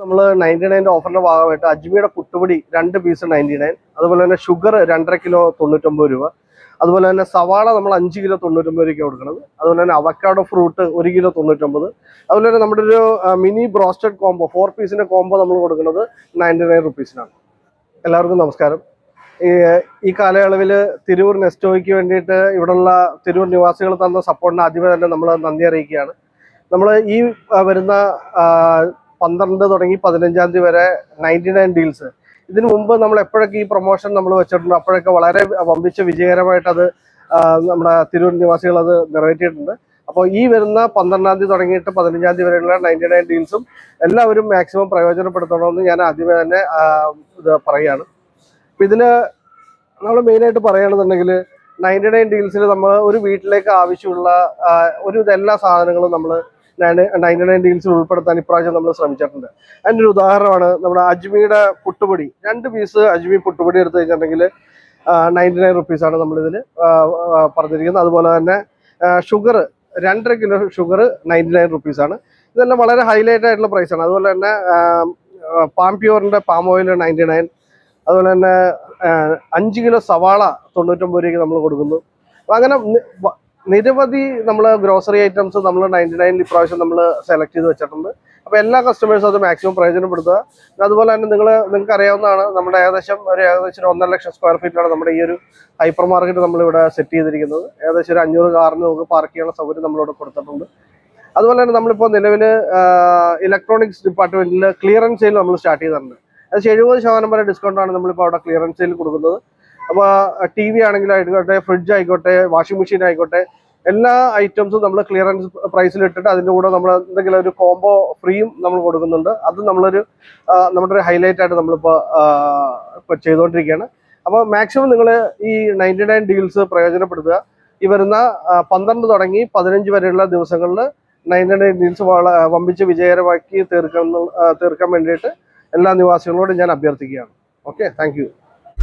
നമ്മൾ നയന്റി നയന്റെ ഓഫറിന്റെ ഭാഗമായിട്ട് അജ്മിയുടെ പുട്ടുപൊടി രണ്ട് പീസ് നയന്റി നയൻ അതുപോലെ തന്നെ ഷുഗർ രണ്ടര കിലോ തൊണ്ണൂറ്റൊമ്പത് രൂപ. അതുപോലെ തന്നെ സവാള നമ്മൾ അഞ്ച് കിലോ തൊണ്ണൂറ്റൊമ്പത് രൂപയ്ക്ക് കൊടുക്കുന്നത് അതുപോലെ തന്നെ അവക്കാഡോ ഫ്രൂട്ട് ഒരു കിലോ തൊണ്ണൂറ്റൊമ്പത്. അതുപോലെ തന്നെ നമ്മുടെ ഒരു മിനി ബ്രോസ്റ്റഡ് കോംബോ ഫോർ പീസിന്റെ കോംബോ നമ്മൾ കൊടുക്കുന്നത് നയന്റി നയൻ റുപ്പീസിനാണ് എല്ലാവർക്കും നമസ്കാരം. ഈ കാലയളവിൽ തിരൂർ നെസ്റ്റോയ്ക്ക് വേണ്ടിയിട്ട് ഇവിടെയുള്ള തിരൂർ നിവാസികൾ തന്ന സപ്പോർട്ടിന് ആദ്യമേ തന്നെ നമ്മൾ നന്ദി അറിയിക്കുകയാണ്. നമ്മൾ ഈ വരുന്ന പന്ത്രണ്ട് തുടങ്ങി പതിനഞ്ചാം തീയതി വരെ നയന്റി നയൻ ഡീൽസ്. ഇതിനു മുമ്പ് നമ്മൾ എപ്പോഴൊക്കെ ഈ പ്രൊമോഷൻ നമ്മൾ വെച്ചിട്ടുണ്ട്? അപ്പോഴൊക്കെ വളരെ വമ്പിച്ച വിജയകരമായിട്ട് അത് നമ്മുടെ തിരൂർ നിവാസികൾ അത് നിറവേറ്റിയിട്ടുണ്ട്. അപ്പോൾ ഈ വരുന്ന പന്ത്രണ്ടാം തീയതി തുടങ്ങിയിട്ട് പതിനഞ്ചാം തീയതി വരെയുള്ള നയന്റി നയൻ ഡീൽസും എല്ലാവരും മാക്സിമം പ്രയോജനപ്പെടുത്തണമെന്ന് ഞാൻ ആദ്യമേ തന്നെ ഇത് പറയുകയാണ്. അപ്പം ഇതിന് നമ്മൾ മെയിനായിട്ട് പറയുകയാണെന്നുണ്ടെങ്കിൽ നയന്റി നയൻ ഡീൽസിൽ നമ്മൾ ഒരു വീട്ടിലേക്ക് ആവശ്യമുള്ള ഒരു എല്ലാ സാധനങ്ങളും നമ്മൾ നയന്റി നയൻ ഡീൽസിൽ ഉൾപ്പെടുത്താൻ ഇപ്രാവശ്യം നമ്മൾ ശ്രമിച്ചിട്ടുണ്ട്. അതിന്റെ ഒരു ഉദാഹരണമാണ് നമ്മുടെ അജ്മിയുടെ പുട്ടുപൊടി. രണ്ട് പീസ് അജ്മി പുട്ടുപൊടി എടുത്തു കഴിഞ്ഞിട്ടുണ്ടെങ്കിൽ നയന്റി നയൻ റുപ്പീസാണ് നമ്മളിതിൽ പറഞ്ഞിരിക്കുന്നത്. അതുപോലെ തന്നെ ഷുഗർ രണ്ടര കിലോ ഷുഗർ നയന്റി നയൻ റുപ്പീസാണ് ഇതെല്ലാം വളരെ ഹൈലൈറ്റ് ആയിട്ടുള്ള പ്രൈസാണ് അതുപോലെ തന്നെ പാം പ്യൂറിന്റെ പാം ഓയിൽ നയന്റി നയൻ അതുപോലെ തന്നെ അഞ്ച് കിലോ സവാള തൊണ്ണൂറ്റൊമ്പത് രൂപയ്ക്ക് നമ്മൾ കൊടുക്കുന്നു. അങ്ങനെ നിരവധി നമ്മൾ ഗ്രോസറി ഐറ്റംസ് നമ്മൾ നയന്റി നയനിൽ ഇപ്രാവശ്യം നമ്മൾ സെലക്ട് ചെയ്ത് വെച്ചിട്ടുണ്ട്. അപ്പോൾ എല്ലാ കസ്റ്റമേഴ്സും അത് മാക്സിമം പ്രയോജനപ്പെടുത്തുക. അതുപോലെ തന്നെ നിങ്ങൾ നിങ്ങൾക്ക് അറിയാവുന്നതാണ് നമ്മുടെ ഏകദേശം ഒരു ഏകദേശം ഒന്നര ലക്ഷം സ്ക്വയർ ഫീറ്റാണ് നമ്മുടെ ഈ ഒരു ഹൈപ്പർ മാർക്കറ്റ് നമ്മളിവിടെ സെറ്റ് ചെയ്തിരിക്കുന്നത്. ഏകദേശം ഒരു അഞ്ഞൂറ് കാറിന് നമുക്ക് പാർക്ക് ചെയ്യാനുള്ള സൗകര്യം നമ്മളിവിടെ കൊടുത്തിട്ടുണ്ട്. അതുപോലെ തന്നെ നമ്മളിപ്പോൾ നിലവിൽ ഇലക്ട്രോണിക്സ് ഡിപ്പാർട്ട്മെന്റിൽ ക്ലിയറൻസ് സെയിൽ നമ്മൾ സ്റ്റാർട്ട് ചെയ്തിട്ടുണ്ട്. ഏകദേശം എഴുപത് ശതമാനം വരെ ഡിസ്കൗണ്ടാണ് നമ്മളിപ്പോൾ അവിടെ ക്ലിയറൻസ് സെയിൽ കൊടുക്കുന്നത്. അപ്പോൾ ടി വി ആണെങ്കിലായിക്കോട്ടെ ഫ്രിഡ്ജ് ആയിക്കോട്ടെ വാഷിംഗ് മെഷീൻ ആയിക്കോട്ടെ എല്ലാ ഐറ്റംസും നമ്മൾ ക്ലിയറൻസ് പ്രൈസിൽ ഇട്ടിട്ട് അതിന്റെ കൂടെ നമ്മൾ എന്തെങ്കിലും ഒരു കോംബോ ഫ്രീയും നമ്മൾ കൊടുക്കുന്നുണ്ട്. അത് നമ്മളൊരു നമ്മുടെ ഒരു ഹൈലൈറ്റ് ആയിട്ട് നമ്മളിപ്പോൾ ഇപ്പോൾ ചെയ്തുകൊണ്ടിരിക്കുകയാണ് അപ്പോൾ മാക്സിമം നിങ്ങൾ ഈ നയന്റി നയൻ ഡീൽസ് പ്രയോജനപ്പെടുത്തുക. ഈ വരുന്ന പന്ത്രണ്ട് തുടങ്ങി പതിനഞ്ച് വരെയുള്ള ദിവസങ്ങളിൽ നയന്റി നയൻ ഡീൽസ് വമ്പിച്ച് വിജയകരമാക്കി തീർക്കാൻ തീർക്കാൻ വേണ്ടിയിട്ട് എല്ലാ നിവാസികളോടും ഞാൻ അഭ്യർത്ഥിക്കുകയാണ്. Okay thank